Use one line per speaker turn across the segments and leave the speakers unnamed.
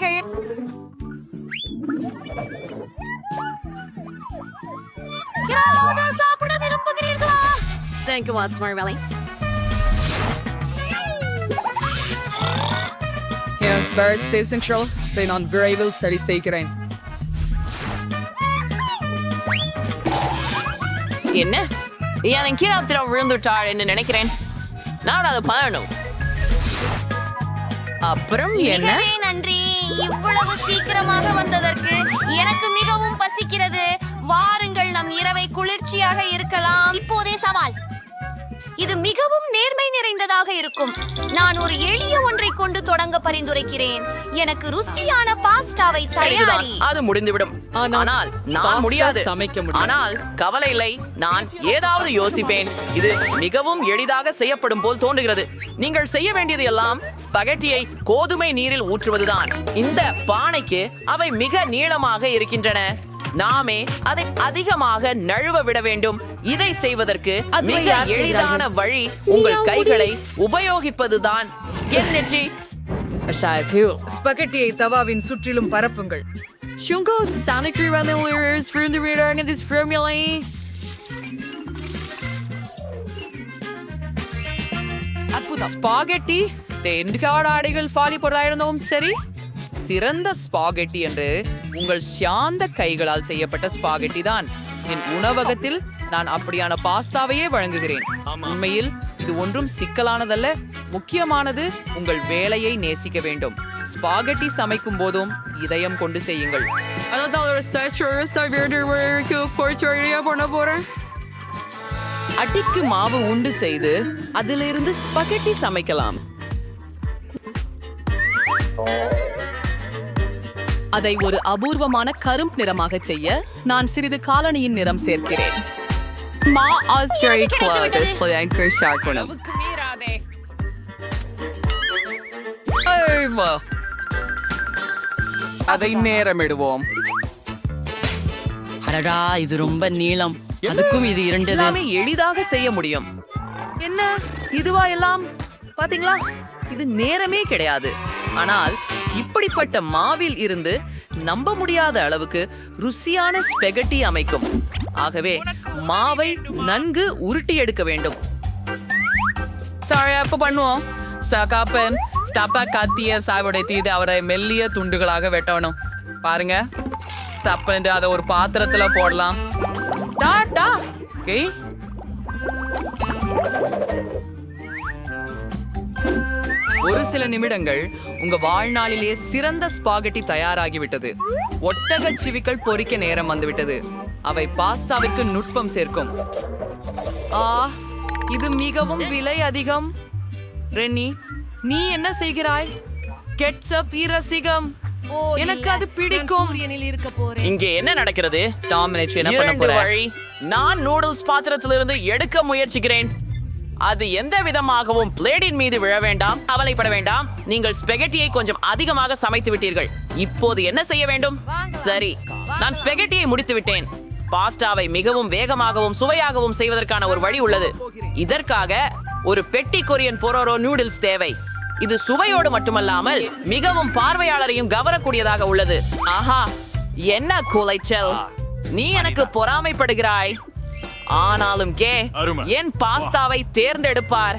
விடுகிறார்கள் யாராவது சாப்பிட விரும்புகிறீர்களா?
Thank you, what's more really?
Yes, very safe central. இதை நான் விரைவில் சரி செய்கிறேன்
என்ன என் கீழாத்திரம் விழுந்துட்டாள் என்று நினைக்கிறேன் நான் அதை பண்ணணும் அப்புறம் என்ன
நன்றி. இவ்வளவு சீக்கிரமாக வந்ததற்கு எனக்கு மிகவும் பசிக்கிறது. வாருங்கள் நம் இரவை குளிர்ச்சியாக இருக்கலாம். இப்போதே சவால். இது மிகவும் நேர்மை நிறைந்ததாக இருக்கும். நான் ஒரு எளிய ஒன்றை கொண்டு தொடங்க பரிந்துரைக்கிறேன். எனக்கு ருசியான பாஸ்டாவை. தயாரி.
அது முடிந்துவிடும்.
ஆனால்
நான் முடியாது.
சமைக்க.
ஆனால் கவலை இல்லை. நான் ஏதாவது யோசிப்பேன். இது மிகவும் எளிதாக செய்யப்படும் போல் தோன்றுகிறது. நீங்கள் செய்ய வேண்டியது எல்லாம் ஸ்பகட்டியை கோதுமை நீரில் ஊற்றுவதுதான். இந்த பானைக்கு அவை மிக நீளமாக இருக்கின்றன. நாமே அதை அதிகமாக நழுவ விட வேண்டும். இதை செய்வதற்கு மிக எளிதான? வழி உங்கள் கைகளை உபயோகிப்பதுதான். என் நெற்றி.
ஸ்பகட்டியை தவாவின் சுற்றிலும் பரப்புங்கள்.
Shungo sanitary remedies from the this formula.
Spaghetti. தென்காடு ஆடைகள் ஃபாலி பொருளாயிருந்தவும் சரி. சிறந்த ஸ்பாகெட்டி என்று உங்கள் சாந்த கைகளால் செய்யப்பட்ட ஸ்பாகெட்டி தான் என் உணவகத்தில் நான் அப்படியான பாஸ்தாவையே வழங்குகிறேன். உண்மையில் இது ஒன்றும் சிக்கலானதல்ல. முக்கியமானது உங்கள் வேலையை நேசிக்க வேண்டும். ஸ்பாகெட்டி சமைக்கும் போதும் இதயம் கொண்டு செய்யுங்கள். அட்டிக்கு மாவு உண்டு செய்து அதிலிருந்து ஸ்பகெட்டி சமைக்கலாம்.
அதை ஒரு அபூர்வமான கரும் நிறமாக செய்ய நான் சிறிது காலனியின் நிறம் சேர்க்கிறேன்.
கிடைத்து விட்டது.
ஸ்லோயாங்கர் ஷார்க்குணம் ஐவா. அதை நேரமிடுவோம்
அடடா இது ரொம்ப நீளம் அதுக்கும் இது இரண்டது
எல்லாமே எளிதாக செய்ய முடியும் என்ன இதுவா எல்லாம் பாத்தீங்களா இது நேரமே கிடையாது ஆனால் இப்படிப்பட்ட மாவில் இருந்து நம்ப முடியாத அளவுக்கு ருசியான ஸ்பெகட்டி அமைக்கும் ஆகவே மாவை நன்கு உருட்டி எடுக்க வேண்டும்.
சாரி பண்ணுவோம்? சகாப்பன் ஸ்டப்பா கத்திய சாவோட தீது அவரை மெல்லிய துண்டுகளாக வெட்டணும். பாருங்க. சப்பன்ட்டு அதை ஒரு பாத்திரத்துல போடலாம். டா ஓகே ஒரு சில நிமிடங்கள் உங்க வாழ்நாளிலேயே சிறந்த ஸ்பாகெட்டி தயாராகிவிட்டது. ஒட்டக சிவிக்கள் பொறிக்க நேரம் வந்துவிட்டது. அவை பாஸ்தாவிற்கு நுட்பம் சேர்க்கும். ஆ இது மிகவும் விலை அதிகம். ரென்னி நீ என்ன செய்கிறாய்? கெட்சப் இரசிகம். எனக்கு அது பிடிக்கும்.
இங்கே என்ன நடக்கிறது?
டாமினேட் என்ன பண்ண
இரண்டு
போற?
வழி நான் நூடுல்ஸ் பாத்திரத்திலிருந்து எடுக்க முயற்சிக்கிறேன். அது எந்த விதமாகவும் பிளேடின் மீது விழ வேண்டாம் கவலைப்பட வேண்டாம். நீங்கள் ஸ்பெகட்டியை கொஞ்சம் அதிகமாக சமைத்து விட்டீர்கள். இப்போது என்ன செய்ய வேண்டும்? சரி நான் ஸ்பெகட்டியை முடித்து விட்டேன். பாஸ்டாவை மிகவும் வேகமாகவும் சுவையாகவும் செய்வதற்கான ஒரு வழி உள்ளது. இதற்காக ஒரு பெட்டி கொரியன் பொரோரோ நூடுல்ஸ் தேவை. இது சுவையோடு மட்டுமல்லாமல் மிகவும் பார்வையாளரையும் கவரக்கூடியதாக உள்ளது. ஆஹா என்ன குலைச்சல். நீ எனக்கு பொறாமைப்படுகிறாய். ஆனாலும் கே. என் பாஸ்தாவை தேர்ந்தெடுப்பார்.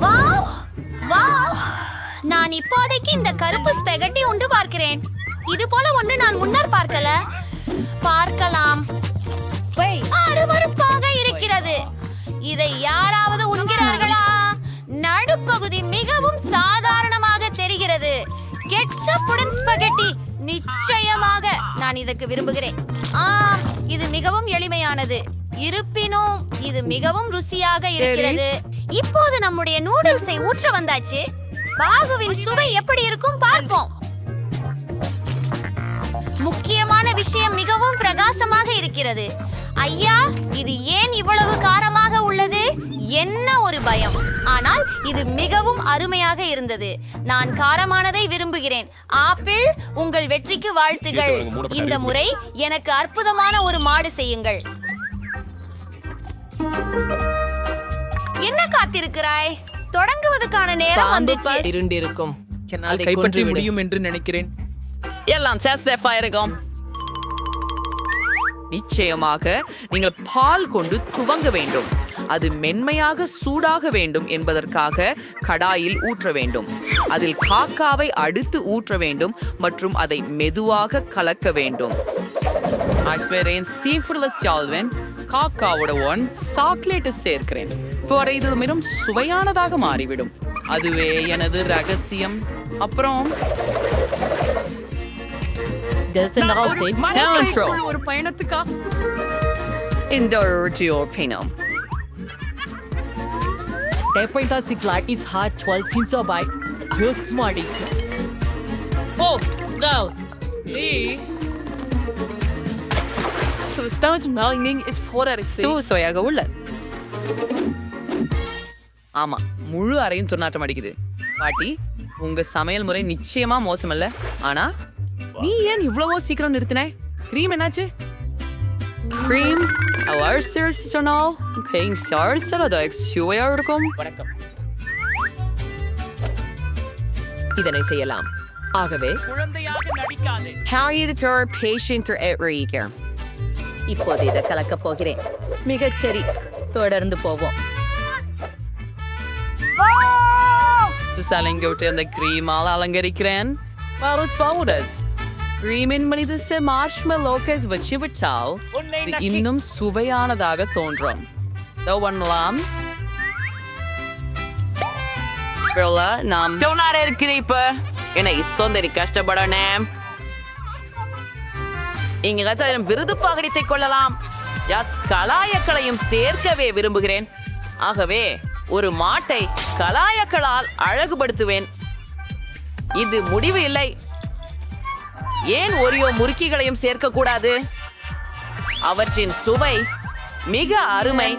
Wow wow. நான் இப்போதைக்கு இந்த கருப்பு ஸ்பெகட்டி உண்டு பார்க்கிறேன். இது போல ஒன்று நான் முன்னர் பார்க்கல. பார்க்கலாம். அருவருப்பாக இருக்கிறது. இதை யாராவது உண்கிறார்களா? நடுப்பகுதி மிகவும் சாதாரணமாக தெரிகிறது. கெட்சப்புடன் ஸ்பெகட்டி நிச்சயமாக நான் இதற்கு விரும்புகிறேன். ஆம் இது மிகவும் எளிமையானது. இருப்பினும் இது மிகவும் ருசியாக இருக்கிறது. இப்போது நம்முடைய நூடுல்ஸை ஊற்ற வந்தாச்சு. பாகுவின் சுவை எப்படி இருக்கும் பார்ப்போம். முக்கியமான விஷயம் மிகவும் பிரகாசமாக இருக்கிறது. ஐயா இது ஏன் இவ்வளவு காரமாக உள்ளது? என்ன ஒரு பயம். ஆனால் இது மிகவும் அருமையாக இருந்தது. நான் காரமானதை விரும்புகிறேன். ஆப்பிள் உங்கள் வெற்றிக்கு வாழ்த்துகள். இந்த முறை எனக்கு அற்புதமான ஒரு மாடு செய்யுங்கள். என்ன காத்திருக்கிறாய்? தொடங்குவதற்கான நேரம் வந்துச்சு.
இருண்டிருக்கும்
என்னால் கைப்பற்ற. முடியும் என்று நினைக்கிறேன்.
எல்லாம் சேஃபா இருக்கும்
நிச்சயமாக நீங்கள் பால் கொண்டு துவங்க வேண்டும். அது மென்மையாக சூடாக வேண்டும் என்பதற்காக கடாயில் ஊற்ற வேண்டும். அதில் காக்காவை அடுத்து ஊற்ற வேண்டும் மற்றும் அதை மெதுவாக கலக்க வேண்டும். அஸ்பெரேன் சீஃபுட்லஸ் சால்வன் காக்காவோட ஒன் சாக்லேட் சேர்க்கிறேன் இப்போ இது மிகவும் சுவையானதாக மாறிவிடும் அதுவே எனது ரகசியம் அப்புறம்
ஒரு பயணத்துக்கா
இந்த பினம்
Depois das ciclates hard 12 fins by Höchst Smarty.
O girl So the stomach melting is four out of six.
சுவையாக உள்ள ஆமா முழு அறையும் துர்நாற்றம் அடிக்குது பாட்டி உங்க சமையல் முறை நிச்சயமா மோசமல்ல ஆனா நீ ஏன் இவ்வளவோ சீக்கிரம் நிறுத்தின க்ரீம் என்னாச்சு? க்ரீம் அலர்சர் சொன்னால் பேங் சார்சர் அது சுவையா இருக்கும்
இதனை செய்யலாம். ஆகவே
குழந்தையாக நடிக்காதே.
Harriet patient எட்ரீகர் இப்போது இதை கலக்கப் போகிறேன். மிகச்சரி தொடர்ந்து போவோம்.
சலங்கி விட்டு அந்த க்ரீமால் அலங்கரிக்கிறேன் பாரஸ் பவுடர்ஸ் க்ரீமின் மனித மார்ஷ்மெலோக்கஸ் வச்சு விட்டால் இது இன்னும் சுவையானதாக தோன்றும். பண்ணலாம் நாம்
டோனாட இருக்குது இப்ப. என்னை சொந்தரி கஷ்டப்படணும். இங்க ஏதாச்சும் விருது பகடித்துக் கொள்ளலாம். ஜஸ் கலாயக்களையும் சேர்க்கவே விரும்புகிறேன். ஆகவே ஒரு மாட்டை கலாயக்களால் அழகுபடுத்துவேன். இது முடிவு இல்லை. ஏன் ஒரியோ முறுக்கிகளையும் சேர்க்கக்கூடாது? அவற்றின் சுவை மிக அருமை.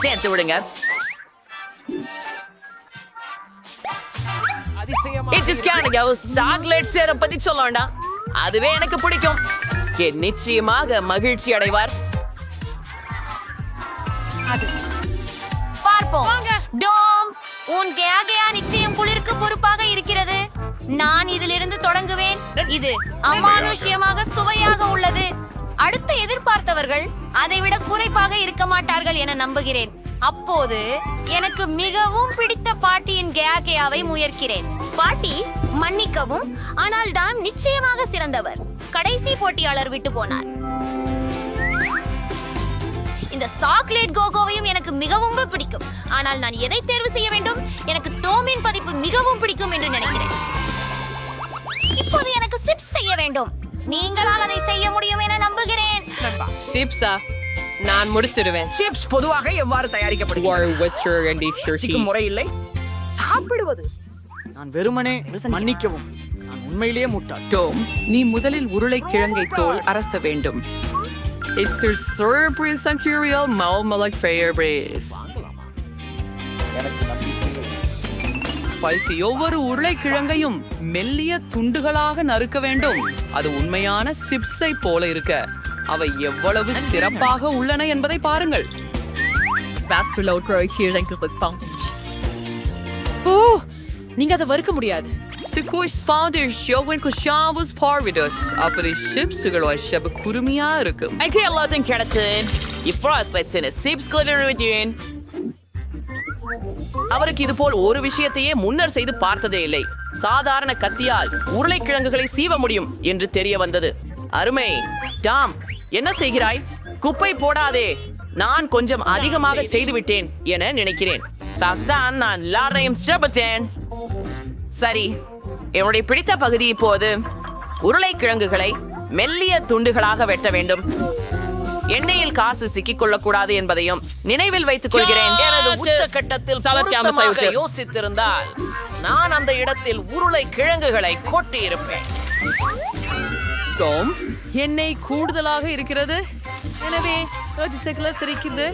சேர்த்து விடுங்க சாக்லேட் சேர பத்தி சொல்ல அதுவே எனக்கு பிடிக்கும். நிச்சயமாக மகிழ்ச்சி அடைவார்
பார்ப்போம். டோம் உன் கேகையா நிச்சயம் குளிர்க்கு பொறுப்பாக இருக்கிறது. நான் இதிலிருந்து தொடங்குவேன். இது அமானுஷ்யமாக சுவையாக உள்ளது. அடுத்து எதிர்பார்த்தவர்கள் அதைவிட குறைப்பாக இருக்க மாட்டார்கள் என நம்புகிறேன். அப்போது எனக்கு மிகவும் பிடித்த பாட்டியின் கயா முயற்கிறேன். பாட்டி மன்னிக்கவும் ஆனால் டாம் நிச்சயமாக சிறந்தவர். கடைசி போட்டியாளர் விட்டு போனார். இந்த சாக்லேட் கோகோவையும் எனக்கு மிகவும் பிடிக்கும். ஆனால் நான் எதை தேர்வு செய்ய வேண்டும்? எனக்கு டோமின் பதிப்பு மிகவும் பிடிக்கும் என்று நினைக்கிறேன். இப்போது எனக்கு சிப்ஸ் செய்ய வேண்டும். நீங்களால் அதை செய்ய முடியும் என நம்புகிறேன்.
சிப்ஸா? நான் முடிச்சிடுவேன்.
சிப்ஸ் பொதுவாக எவ்வாறு தயாரிக்கப்படுகிறது? முறை இல்லை. சாப்பிடுவது.
நான் வெறுமனே மன்னிக்கவும். நான் உண்மையிலேயே முட்டாள்.
டோம் நீ முதலில் உருளைக்கிழங்கை தோல் அரச வேண்டும். It's the surprise and curial Malmalak Fair Breeze. பல்சி ஒவ்வொரு உருளைக்கிழங்கையும் மெல்லிய துண்டுகளாக நறுக்க வேண்டும். அது உண்மையான சிப்ஸை போல இருக்க. அவை எவ்வளவு சிறப்பாக உள்ளன என்பதை பாருங்கள்.
ஓ நீங்க அதை வறுக்க முடியாது.
சிக்குஷ் ஃபவுண்டர்
அவருக்கு இது போல் ஒரு விஷயத்தையே முன்னர் செய்து பார்த்ததே இல்லை. சாதாரண கத்தியால் உருளைக்கிழங்குகளை சீவ முடியும் என்று தெரிய வந்தது. அருமை. டாம் என்ன செய்கிறாய்? குப்பை போடாதே. நான் கொஞ்சம் அதிகமாக செய்து விட்டேன் என நினைக்கிறேன். சசான் நான் எல்லாரையும் சரி என்னுடைய பிடித்த பகுதி இப்போது உருளைக்கிழங்குகளை மெல்லிய துண்டுகளாக வெட்ட வேண்டும். எண்ணெயில் காசு சிக்கிக் கொள்ளக்கூடாது என்பதையும் நினைவில் வைத்துக் கொள்கிறேன்.
எனது உச்சக்கட்டத்தில் பொருத்தமாக யோசித்திருந்தால் நான் அந்த இடத்தில் உருளை கிழங்குகளை கொட்டியிருப்பேன்.
டோம் எண்ணெய் கூடுதலாக இருக்கிறது. எனவே சிரிக்குது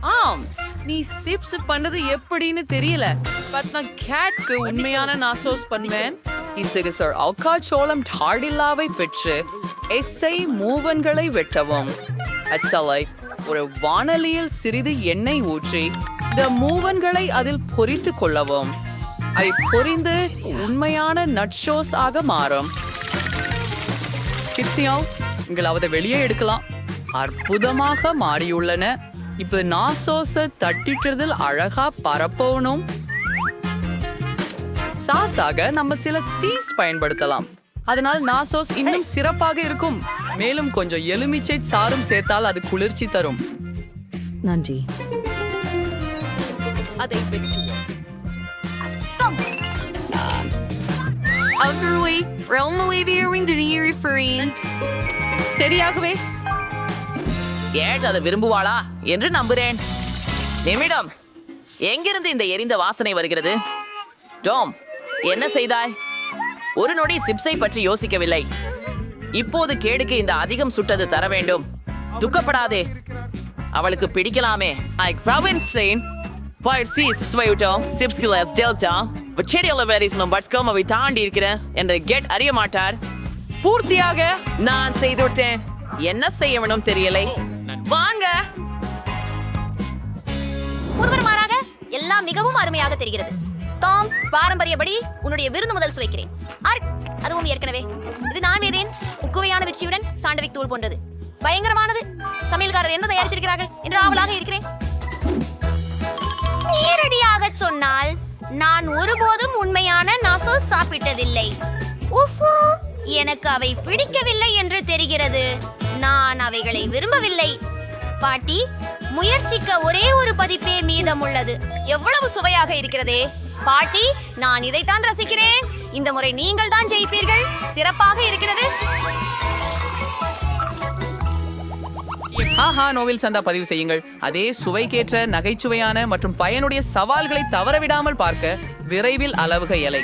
ஆம் நீ சிப்ஸ் பண்ணது எப்படின்னு தெரியல. பட் நான் கேட்க்கு உண்மையான நாசோஸ் பண்ணுவேன். இசுகு சார் அவுக்கா சோளம் டாடில்லாவை பெற்று எஸ்ஐ மூவன்களை வெட்டவும். அசலை ஒரு வானலியில் சிறிது எண்ணெய் ஊற்றி இந்த மூவன்களை அதில் பொரித்து கொள்ளவும். அதை பொரிந்து உண்மையான நட்ஷோஸ் ஆக மாறும். கிட்ஸியோ நீங்கள் அவதை வெளியே எடுக்கலாம். அற்புதமாக மாறியுள்ளன. இப்போ நாசோஸை தட்டிட்டதில் அழகா பரப்பணும். சாஸாக நம்ம சில சீஸ் பயன்படுத்தலாம். அதனால் நாசோஸ் இன்னும் சிறப்பாக இருக்கும். மேலும் கொஞ்சம் எலுமிச்சை சாறும் சேர்த்தால் அது குளிர்ச்சி தரும்.
நன்றி.
அதை.
சரியாகவே.
ஏட் அதை விரும்புவாளா என்று நம்புறேன். நிமிடம். எங்கிருந்து இந்த எரிந்த வாசனை வருகிறது? டோம் என்ன செய்தாய்? ஒரு நொடி சிப்ஸை பற்றி யோசிக்கவில்லை. இப்போது கேடுக்கு இந்த அதிகம் சுட்டது தர வேண்டும். துக்கப்படாதே. அவளுக்கு பிடிக்கலாமே. ஐ ப்ரவின்சேன் Weil sie ist Swayuto, Sipskilas தாண்டி இருக்கிறேன் என்று கெட் அறிய மாட்டார். பூர்த்தியாக நான் செய்து விட்டேன் என்ன செய்ய வேணும் தெரியலை. வாங்க.
ஒருவர் மாறாக எல்லாம் மிகவும் அருமையாக தெரிகிறது. டாம் பாரம்பரியப்படி உன்னுடைய விருந்து முதல் சுவைக்கிறேன். ஆர் அதுவும் ஏற்கனவே. இது நான் ஏதேன் உக்குவையான வெற்றியுடன் சாண்டவிக் தூள் போன்றது. பயங்கரமானது. சமையல்காரர் என்ன தயாரித்திருக்கிறார்கள் என்று ஆவலாக இருக்கிறேன். நேரடியாக சொன்னால் நான் ஒருபோதும் உண்மையான நசோ சாப்பிட்டதில்லை. எனக்கு அவை பிடிக்கவில்லை என்று தெரிகிறது. நான் அவைகளை விரும்பவில்லை. பாட்டி முயற்சிக்க ஒரே ஒரு பதிப்பே மீதம் உள்ளது எவ்வளவு சுவையாக இருக்கிறதே. பாட்டி நான் இதைத்தான் ரசிக்கிறேன். இந்த முறை நீங்கள் தான் ஜெயிப்பீர்கள். சிறப்பாக இருக்கிறது.
ஆஹா நோவில் சந்தா பதிவு செய்யுங்கள். அதே சுவைக்கேற்ற நகைச்சுவையான மற்றும் பயனுடைய சவால்களை தவறவிடாமல் பார்க்க விரைவில் அளவுக இலை.